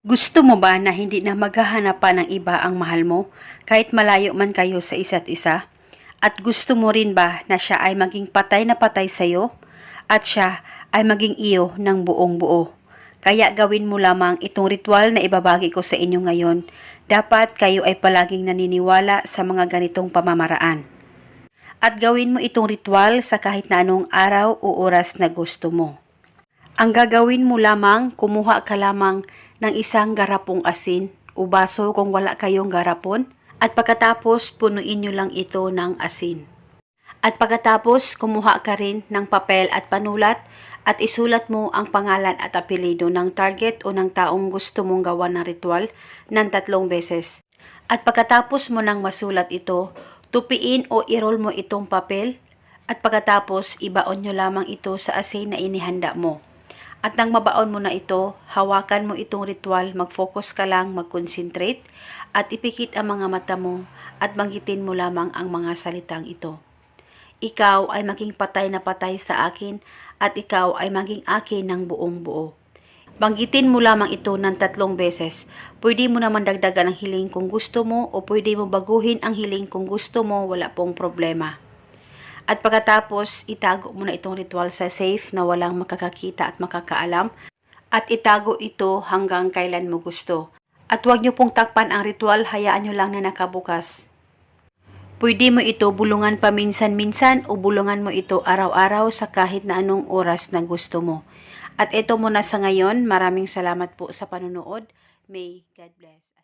Gusto mo ba na hindi na maghahanap pa ng iba ang mahal mo kahit malayo man kayo sa isa't isa? At gusto mo rin ba na siya ay maging patay na patay sa iyo at siya ay maging iyo ng buong buo? Kaya gawin mo lamang itong ritual na ibabagi ko sa inyo ngayon. Dapat kayo ay palaging naniniwala sa mga ganitong pamamaraan. At gawin mo itong ritual sa kahit na anong araw o oras na gusto mo. Ang gagawin mo lamang, kumuha ka lamang ng isang garapong asin o baso kung wala kayong garapon at pagkatapos punuin nyo lang ito ng asin. At pagkatapos kumuha ka rin ng papel at panulat at isulat mo ang pangalan at apelido ng target o ng taong gusto mong gawa ng ritual ng tatlong beses. At pagkatapos mo nang masulat ito, tupiin o i-roll mo itong papel at pagkatapos ibaon nyo lamang ito sa asin na inihanda mo. At nang mabaon mo na ito, hawakan mo itong ritual, mag-focus ka lang, mag-concentrate, at ipikit ang mga mata mo at banggitin mo lamang ang mga salitang ito. Ikaw ay maging patay na patay sa akin at ikaw ay maging akin ng buong buo. Banggitin mo lamang ito ng tatlong beses. Pwede mo naman dagdagan ang hiling kung gusto mo o pwede mo baguhin ang hiling kung gusto mo, wala pong problema. At pagkatapos, itago mo na itong ritual sa safe na walang makakakita at makakaalam. At itago ito hanggang kailan mo gusto. At huwag niyo pong takpan ang ritual, hayaan niyo lang na nakabukas. Pwede mo ito bulungan paminsan-minsan o bulungan mo ito araw-araw sa kahit na anong oras na gusto mo. At ito muna sa ngayon, maraming salamat po sa panonood. May God bless.